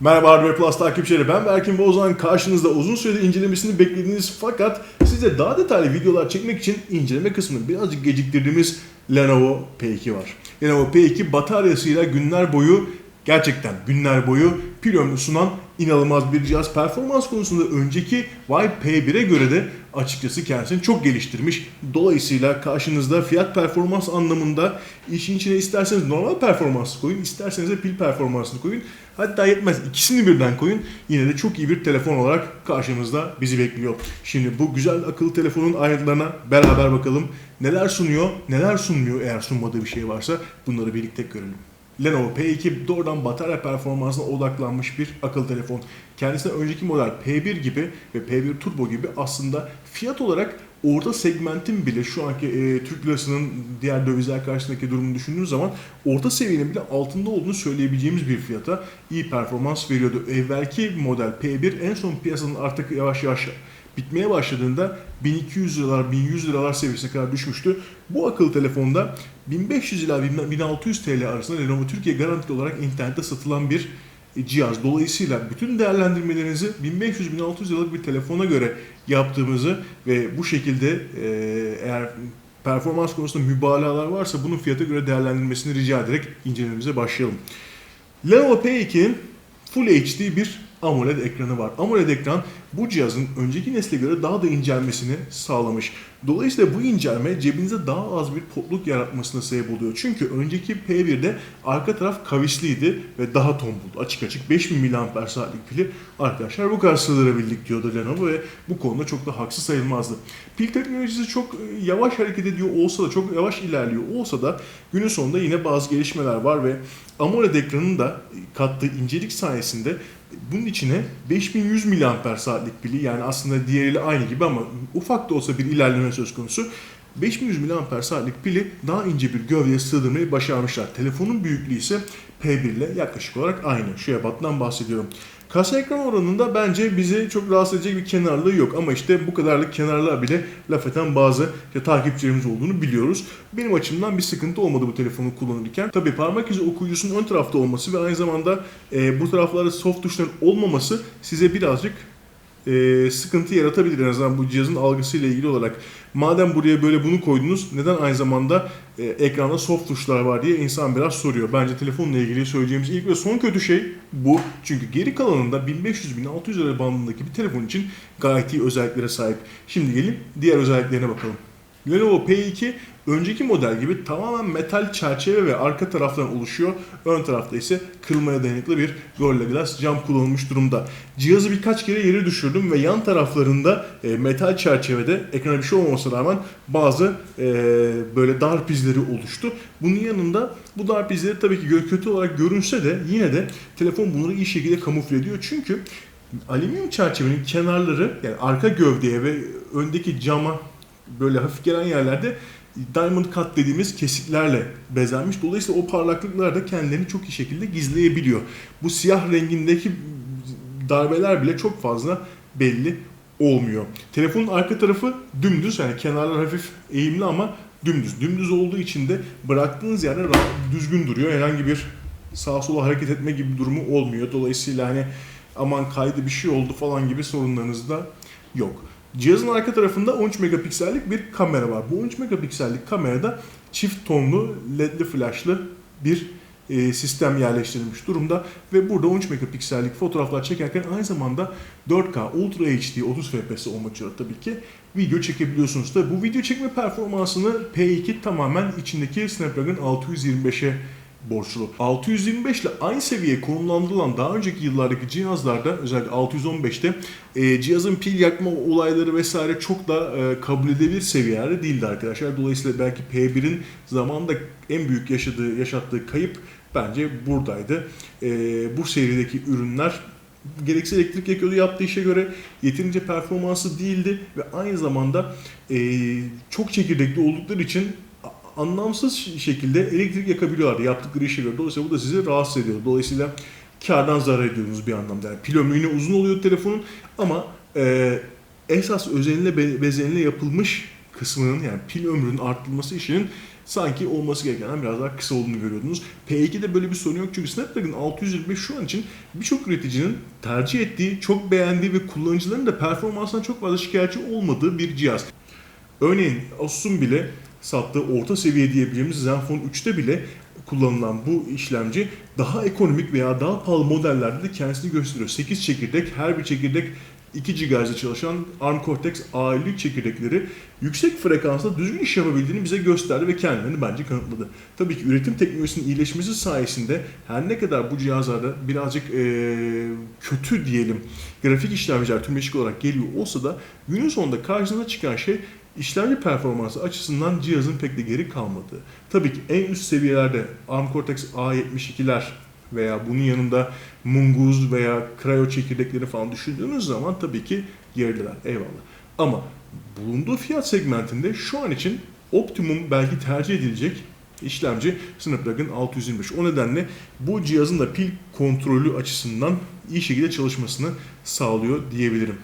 Merhaba Hardware Plus takipçileri ben Berkin Bozan karşınızda uzun süredir incelemesini beklediğiniz fakat size daha detaylı videolar çekmek için inceleme kısmını birazcık geciktirdiğimiz Lenovo P2 var. Lenovo P2 bataryasıyla günler boyu gerçekten günler boyu pil ömrü sunan inanılmaz bir cihaz. Performans konusunda önceki Vibe P1'e göre de açıkçası kendisini çok geliştirmiş. Dolayısıyla karşınızda fiyat performans anlamında işin içine isterseniz normal performansı koyun, isterseniz de pil performansını koyun. Hatta yetmez ikisini birden koyun. Yine de çok iyi bir telefon olarak karşımızda bizi bekliyor. Şimdi bu güzel akıllı telefonun ayrıntılarına beraber bakalım. Neler sunuyor, neler sunmuyor eğer sunmadığı bir şey varsa bunları birlikte görelim. Lenovo P2 doğrudan batarya performansına odaklanmış bir akıllı telefon. Kendisine önceki model P1 gibi ve P1 Turbo gibi aslında fiyat olarak orta segmentin bile şu anki e, Türk lirasının diğer dövizler karşısındaki durumunu düşündüğünüz zaman orta seviyenin bile altında olduğunu söyleyebileceğimiz bir fiyata iyi performans veriyordu. Evvelki model P1 en son piyasanın artık yavaş yavaş bitmeye başladığında 1200 liralar, 1100 liralar seviyesine kadar düşmüştü. Bu akıllı telefonda 1500 ila 1600 TL arasında Lenovo Türkiye garantili olarak internette satılan bir cihaz. Dolayısıyla bütün değerlendirmelerinizi 1500-1600 liralık bir telefona göre yaptığımızı ve bu şekilde e, eğer performans konusunda mübalağalar varsa bunun fiyata göre değerlendirmesini rica ederek incelememize başlayalım. Lenovo P2'nin Full HD bir AMOLED ekranı var. AMOLED ekran bu cihazın önceki nesle göre daha da incelmesini sağlamış. Dolayısıyla bu incelme cebinize daha az bir potluk yaratmasına sebep oluyor. Çünkü önceki P1'de arka taraf kavisliydi ve daha tombuldu. Açık açık 5000 mAh saatlik pili arkadaşlar bu kadar sığdırabildik diyordu Lenovo ve bu konuda çok da haksız sayılmazdı. Pil teknolojisi çok yavaş hareket ediyor olsa da çok yavaş ilerliyor olsa da günün sonunda yine bazı gelişmeler var ve AMOLED ekranın da kattığı incelik sayesinde bunun içine 5100 mAh saatlik pili yani aslında diğeriyle aynı gibi ama ufak da olsa bir ilerleme söz konusu. 5100 mAh saatlik pili daha ince bir gövdeye sığdırmayı başarmışlar. Telefonun büyüklüğü ise P1 ile yaklaşık olarak aynı. Şu ebattan bahsediyorum. Kasa ekran oranında bence bizi çok rahatsız edecek bir kenarlığı yok. Ama işte bu kadarlık kenarlığa bile laf eden bazı işte takipçilerimiz olduğunu biliyoruz. Benim açımdan bir sıkıntı olmadı bu telefonu kullanırken. Tabii parmak izi okuyucusunun ön tarafta olması ve aynı zamanda e, bu taraflarda soft tuşların olmaması size birazcık e, sıkıntı yaratabilir en azından bu cihazın algısıyla ilgili olarak. Madem buraya böyle bunu koydunuz neden aynı zamanda e, ekranda soft tuşlar var diye insan biraz soruyor. Bence telefonla ilgili söyleyeceğimiz ilk ve son kötü şey bu. Çünkü geri kalanında 1500-1600 lira bandındaki bir telefon için gayet iyi özelliklere sahip. Şimdi gelin diğer özelliklerine bakalım. Lenovo P2 önceki model gibi tamamen metal çerçeve ve arka taraftan oluşuyor. Ön tarafta ise kırılmaya dayanıklı bir Gorilla Glass cam kullanılmış durumda. Cihazı birkaç kere yere düşürdüm ve yan taraflarında e, metal çerçevede ekrana bir şey olmamasına rağmen bazı e, böyle darp izleri oluştu. Bunun yanında bu darp izleri tabii ki kötü olarak görünse de yine de telefon bunları iyi şekilde kamufle ediyor. Çünkü alüminyum çerçevenin kenarları yani arka gövdeye ve öndeki cama böyle hafif gelen yerlerde diamond cut dediğimiz kesiklerle bezenmiş. Dolayısıyla o parlaklıklar da kendilerini çok iyi şekilde gizleyebiliyor. Bu siyah rengindeki darbeler bile çok fazla belli olmuyor. Telefonun arka tarafı dümdüz yani kenarlar hafif eğimli ama dümdüz. Dümdüz olduğu için de bıraktığınız yerde düzgün duruyor. Herhangi bir sağa sola hareket etme gibi bir durumu olmuyor. Dolayısıyla hani aman kaydı bir şey oldu falan gibi sorunlarınız da yok. Cihazın arka tarafında 13 megapiksellik bir kamera var. Bu 13 megapiksellik kamerada çift tonlu ledli flashlı bir e, sistem yerleştirilmiş durumda ve burada 13 megapiksellik fotoğraflar çekerken aynı zamanda 4K Ultra HD 30 FPS olmak üzere tabii ki video çekebiliyorsunuz da bu video çekme performansını P2 tamamen içindeki Snapdragon 625'e borçlu. 625 ile aynı seviyeye konumlandırılan daha önceki yıllardaki cihazlarda özellikle 615'te e, cihazın pil yakma olayları vesaire çok da e, kabul edilebilir seviyelerde değildi arkadaşlar. Dolayısıyla belki P1'in zamanında en büyük yaşadığı yaşattığı kayıp bence buradaydı. E, bu serideki ürünler gereksiz elektrik yakıyordu yaptığı işe göre yeterince performansı değildi ve aynı zamanda e, çok çekirdekli oldukları için anlamsız şekilde elektrik yakabiliyorlardı yaptıkları işe göre. Dolayısıyla bu da sizi rahatsız ediyor. Dolayısıyla kardan zarar ediyorsunuz bir anlamda. Yani pil ömrü yine uzun oluyor telefonun ama e, esas özeline be- bezenine yapılmış kısmının yani pil ömrünün arttırılması işinin sanki olması gerekenden biraz daha kısa olduğunu görüyordunuz. P2'de böyle bir sorun yok çünkü Snapdragon 625 şu an için birçok üreticinin tercih ettiği, çok beğendiği ve kullanıcıların da performansından çok fazla şikayetçi olmadığı bir cihaz. Örneğin Asus'un bile sattığı orta seviye diyebileceğimiz Zenfone 3'te bile kullanılan bu işlemci daha ekonomik veya daha pahalı modellerde de kendisini gösteriyor. 8 çekirdek, her bir çekirdek 2 GHz'de çalışan ARM Cortex A53 çekirdekleri yüksek frekansta düzgün iş yapabildiğini bize gösterdi ve kendilerini bence kanıtladı. Tabii ki üretim teknolojisinin iyileşmesi sayesinde her ne kadar bu cihazlarda birazcık eee, kötü diyelim grafik işlemciler tümleşik olarak geliyor olsa da günün sonunda karşınıza çıkan şey işlemci performansı açısından cihazın pek de geri kalmadığı. Tabii ki en üst seviyelerde ARM Cortex A72'ler veya bunun yanında Munguz veya Cryo çekirdekleri falan düşündüğünüz zaman tabii ki gerideler. Eyvallah. Ama bulunduğu fiyat segmentinde şu an için optimum belki tercih edilecek işlemci Snapdragon 625. O nedenle bu cihazın da pil kontrolü açısından iyi şekilde çalışmasını sağlıyor diyebilirim.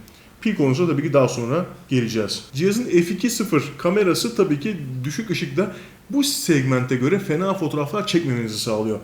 Pil konusuna tabii ki daha sonra geleceğiz. Cihazın f2.0 kamerası tabii ki düşük ışıkta bu segmente göre fena fotoğraflar çekmemenizi sağlıyor.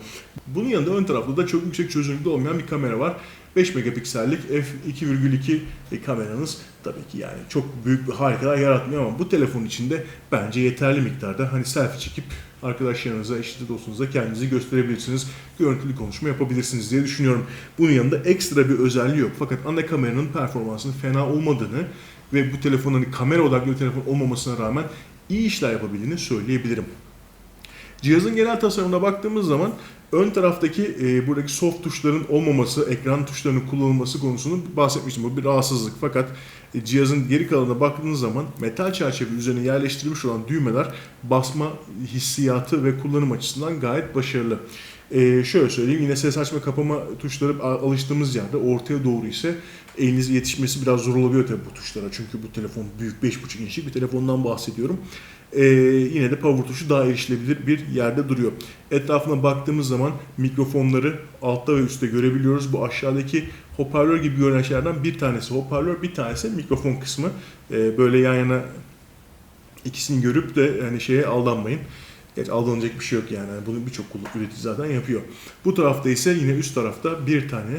Bunun yanında ön tarafta da çok yüksek çözünürlükte olmayan bir kamera var. 5 megapiksellik f2.2 kameranız tabii ki yani çok büyük bir harikalar yaratmıyor ama bu telefon içinde bence yeterli miktarda hani selfie çekip arkadaşlarınıza, eşit dostunuza kendinizi gösterebilirsiniz. Görüntülü konuşma yapabilirsiniz diye düşünüyorum. Bunun yanında ekstra bir özelliği yok. Fakat ana kameranın performansının fena olmadığını ve bu telefonun hani kamera odaklı bir telefon olmamasına rağmen iyi işler yapabildiğini söyleyebilirim. Cihazın genel tasarımına baktığımız zaman ön taraftaki e, buradaki soft tuşların olmaması, ekran tuşlarının kullanılması konusunu bahsetmiştim. Bu bir rahatsızlık. Fakat e, cihazın geri kalanına baktığınız zaman metal çerçeve üzerine yerleştirilmiş olan düğmeler basma hissiyatı ve kullanım açısından gayet başarılı. E, şöyle söyleyeyim yine ses açma kapama tuşları alıştığımız yerde ortaya doğru ise elinize yetişmesi biraz zor olabiliyor tabii bu tuşlara. Çünkü bu telefon büyük 5.5 inçlik bir telefondan bahsediyorum. Ee, yine de power tuşu daha erişilebilir bir yerde duruyor. Etrafına baktığımız zaman mikrofonları altta ve üstte görebiliyoruz. Bu aşağıdaki hoparlör gibi görünen şeylerden bir tanesi hoparlör, bir tanesi mikrofon kısmı. Ee, böyle yan yana ikisini görüp de hani şeye aldanmayın. Geç aldanacak bir şey yok yani. Bunu birçok üretici zaten yapıyor. Bu tarafta ise yine üst tarafta bir tane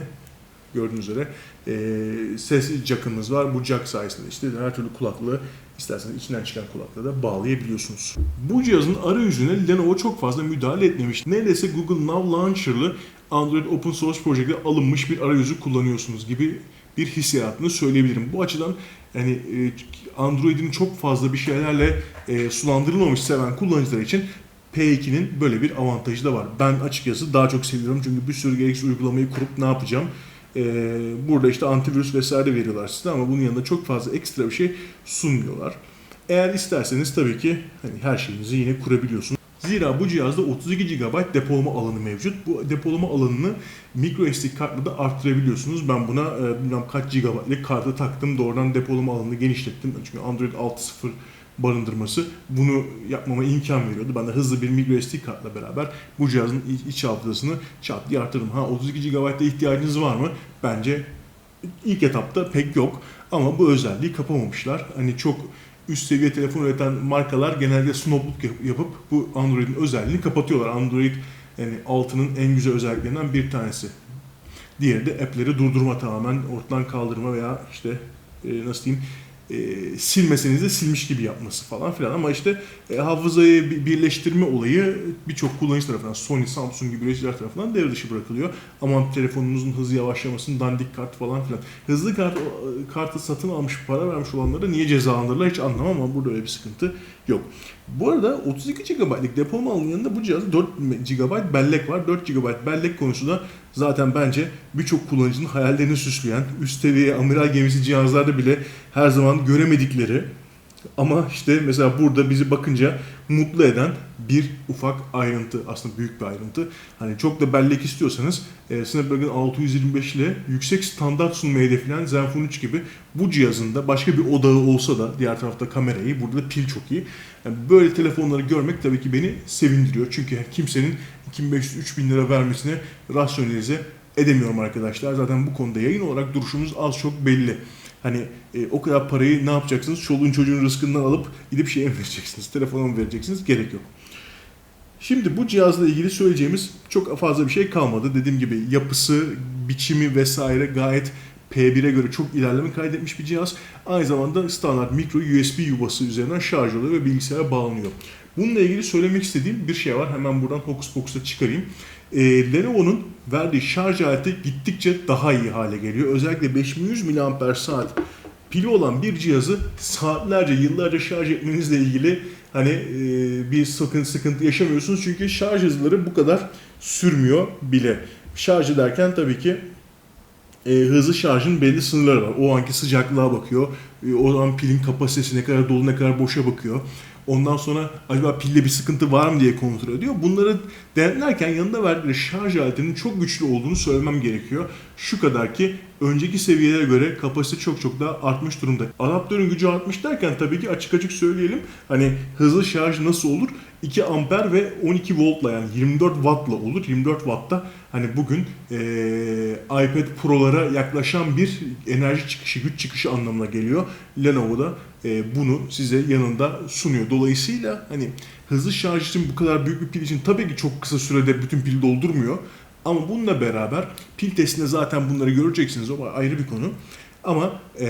gördüğünüz üzere e, ses jack'ımız var. Bu jack sayesinde işte her türlü kulaklığı isterseniz içinden çıkan kulaklığı da bağlayabiliyorsunuz. Bu cihazın arayüzüne Lenovo çok fazla müdahale etmemiş. Neredeyse Google Now Launcher'lı Android Open Source Project'e alınmış bir arayüzü kullanıyorsunuz gibi bir hissiyatını söyleyebilirim. Bu açıdan yani e, Android'in çok fazla bir şeylerle e, sulandırılmamış seven kullanıcılar için P2'nin böyle bir avantajı da var. Ben açıkçası daha çok seviyorum çünkü bir sürü gereksiz uygulamayı kurup ne yapacağım? Ee, burada işte antivirüs vesaire veriyorlar size ama bunun yanında çok fazla ekstra bir şey sunmuyorlar. Eğer isterseniz tabii ki hani her şeyinizi yine kurabiliyorsunuz. Zira bu cihazda 32 GB depolama alanı mevcut. Bu depolama alanını micro SD kartla da arttırabiliyorsunuz. Ben buna e, bilmem kaç GB'lik kartı taktım. Doğrudan depolama alanını genişlettim. Çünkü Android 6.0 barındırması bunu yapmama imkan veriyordu. Ben de hızlı bir micro SD kartla beraber bu cihazın iç- hafızasını çat diye arttırdım. Ha 32 GB'da ihtiyacınız var mı? Bence ilk etapta pek yok. Ama bu özelliği kapamamışlar. Hani çok üst seviye telefon üreten markalar genelde snobluk yap- yapıp bu Android'in özelliğini kapatıyorlar. Android yani altının en güzel özelliklerinden bir tanesi. Diğeri de app'leri durdurma tamamen ortadan kaldırma veya işte e, nasıl diyeyim e, silmeseniz de silmiş gibi yapması falan filan ama işte e, hafızayı bi- birleştirme olayı birçok kullanıcı tarafından Sony, Samsung gibi üreticiler tarafından devre dışı bırakılıyor. Aman telefonunuzun hızı yavaşlamasın, dandik kart falan filan. Hızlı kart, kartı satın almış, para vermiş olanlara niye cezalandırırlar hiç anlamam ama burada öyle bir sıkıntı yok. Bu arada 32 GB'lık depolama alanının yanında bu cihazda 4 GB bellek var. 4 GB bellek konusu da zaten bence birçok kullanıcının hayallerini süsleyen, üst seviye amiral gemisi cihazlarda bile her zaman göremedikleri ama işte mesela burada bizi bakınca mutlu eden bir ufak ayrıntı. Aslında büyük bir ayrıntı. Hani çok da bellek istiyorsanız e, Snapdragon 625 ile yüksek standart sunmayı hedefleyen Zenfone 3 gibi bu cihazın da başka bir odağı olsa da diğer tarafta kamerayı, burada da pil çok iyi. Yani böyle telefonları görmek tabii ki beni sevindiriyor. Çünkü kimsenin 2500-3000 lira vermesine rasyonelize edemiyorum arkadaşlar. Zaten bu konuda yayın olarak duruşumuz az çok belli. Hani e, o kadar parayı ne yapacaksınız? Çoluğun çocuğun rızkından alıp gidip şeye mi vereceksiniz? Telefona mı vereceksiniz? Gerek yok. Şimdi bu cihazla ilgili söyleyeceğimiz çok fazla bir şey kalmadı. Dediğim gibi yapısı, biçimi vesaire gayet P1'e göre çok ilerleme kaydetmiş bir cihaz. Aynı zamanda standart mikro USB yuvası üzerinden şarj oluyor ve bilgisayara bağlanıyor. Bununla ilgili söylemek istediğim bir şey var. Hemen buradan Hocus Pocus'a çıkarayım. Ee, Lenovo'nun verdiği şarj aleti gittikçe daha iyi hale geliyor. Özellikle 5100 mAh pili olan bir cihazı saatlerce, yıllarca şarj etmenizle ilgili hani e, bir sıkıntı, sıkıntı yaşamıyorsunuz. Çünkü şarj hızları bu kadar sürmüyor bile. Şarj ederken tabii ki e, hızlı şarjın belli sınırları var. O anki sıcaklığa bakıyor. E, o an pilin kapasitesi ne kadar dolu ne kadar boşa bakıyor. Ondan sonra acaba pilde bir sıkıntı var mı diye kontrol ediyor. Bunları denetlerken yanında verdikleri şarj aletinin çok güçlü olduğunu söylemem gerekiyor. Şu kadar ki önceki seviyelere göre kapasite çok çok daha artmış durumda. Adaptörün gücü artmış derken tabii ki açık açık söyleyelim. Hani hızlı şarj nasıl olur? 2 amper ve 12 voltla yani 24 wattla olur. 24 wattta hani bugün eee, iPad Pro'lara yaklaşan bir enerji çıkışı, güç çıkışı anlamına geliyor. Lenovo da eee, bunu size yanında sunuyor. Dolayısıyla hani hızlı şarj için bu kadar büyük bir pil için tabii ki çok kısa sürede bütün pili doldurmuyor. Ama bununla beraber pil testinde zaten bunları göreceksiniz. O ayrı bir konu. Ama eee,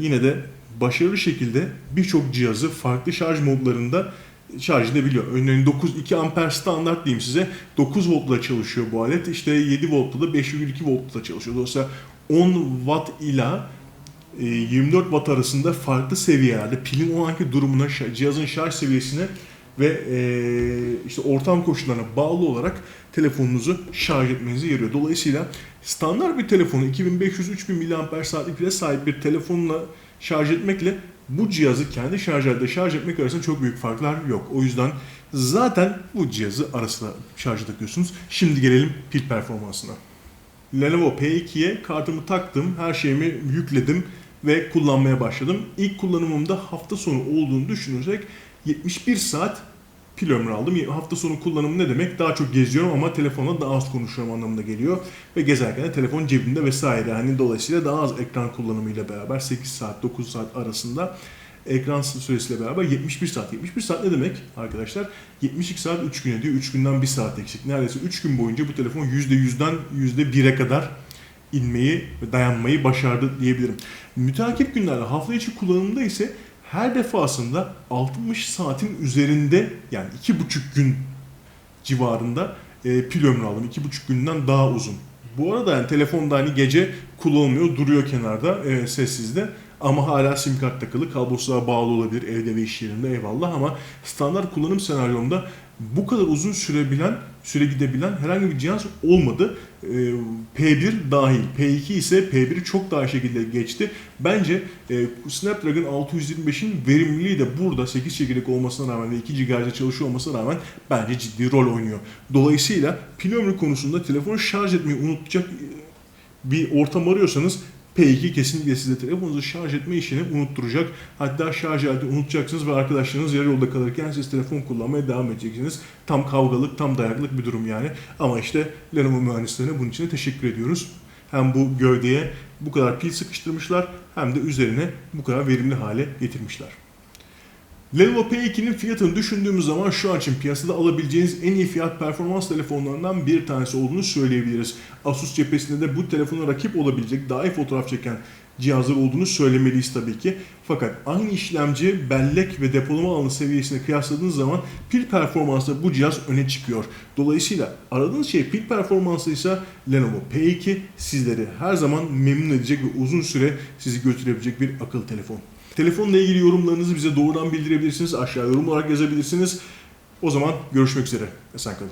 yine de başarılı şekilde birçok cihazı farklı şarj modlarında şarj edebiliyor. Örneğin 9 2 amper standart diyeyim size. 9 voltla çalışıyor bu alet. İşte 7 voltla da 5,2 voltla çalışıyor. Dolayısıyla 10 watt ila e, 24 watt arasında farklı seviyelerde pilin o anki durumuna, cihazın şarj seviyesine ve e, işte ortam koşullarına bağlı olarak telefonunuzu şarj etmenize yarıyor. Dolayısıyla standart bir telefonu 2500-3000 mAh saatlik pile sahip bir telefonla şarj etmekle bu cihazı kendi şarj aletiyle şarj etmek arasında çok büyük farklar yok. O yüzden zaten bu cihazı arasına şarja takıyorsunuz. Şimdi gelelim pil performansına. Lenovo P2'ye kartımı taktım, her şeyimi yükledim ve kullanmaya başladım. İlk kullanımımda hafta sonu olduğunu düşünürsek 71 saat pil ömrü aldım. Hafta sonu kullanımı ne demek? Daha çok geziyorum ama telefonla daha az konuşuyorum anlamına geliyor. Ve gezerken de telefon cebimde vesaire. Hani dolayısıyla daha az ekran kullanımıyla beraber 8 saat 9 saat arasında ekran süresiyle beraber 71 saat. 71 saat ne demek arkadaşlar? 72 saat 3 gün ediyor. 3 günden 1 saat eksik. Neredeyse 3 gün boyunca bu telefon %100'den %1'e kadar inmeyi ve dayanmayı başardı diyebilirim. Müteakip günlerde hafta içi kullanımda ise her defasında 60 saatin üzerinde yani 2,5 gün civarında e, pil ömrü aldım. 2,5 günden daha uzun. Bu arada yani telefonda hani gece kullanılmıyor, duruyor kenarda e, sessizde. Ama hala sim kart takılı, kablosuzluğa bağlı olabilir evde ve iş yerinde eyvallah ama standart kullanım senaryomda bu kadar uzun sürebilen, süre gidebilen herhangi bir cihaz olmadı. Ee, P1 dahil. P2 ise P1'i çok daha şekilde geçti. Bence e, Snapdragon 625'in verimliliği de burada 8 çekirdek olmasına rağmen ve 2 GHz'de çalışıyor olmasına rağmen bence ciddi rol oynuyor. Dolayısıyla pil ömrü konusunda telefonu şarj etmeyi unutacak e, bir ortam arıyorsanız P2 kesinlikle size telefonunuzu şarj etme işini unutturacak. Hatta şarj aleti unutacaksınız ve arkadaşlarınız yarı yolda kalırken siz telefon kullanmaya devam edeceksiniz. Tam kavgalık, tam dayaklık bir durum yani. Ama işte Lenovo mühendislerine bunun için teşekkür ediyoruz. Hem bu gövdeye bu kadar pil sıkıştırmışlar hem de üzerine bu kadar verimli hale getirmişler. Lenovo P2'nin fiyatını düşündüğümüz zaman şu an için piyasada alabileceğiniz en iyi fiyat performans telefonlarından bir tanesi olduğunu söyleyebiliriz. Asus cephesinde de bu telefona rakip olabilecek daha iyi fotoğraf çeken cihazlar olduğunu söylemeliyiz tabii ki. Fakat aynı işlemci, bellek ve depolama alanı seviyesine kıyasladığınız zaman pil performansında bu cihaz öne çıkıyor. Dolayısıyla aradığınız şey pil performansı ise Lenovo P2 sizleri her zaman memnun edecek ve uzun süre sizi götürebilecek bir akıllı telefon. Telefonla ilgili yorumlarınızı bize doğrudan bildirebilirsiniz. Aşağı yorum olarak yazabilirsiniz. O zaman görüşmek üzere. Esen kalın.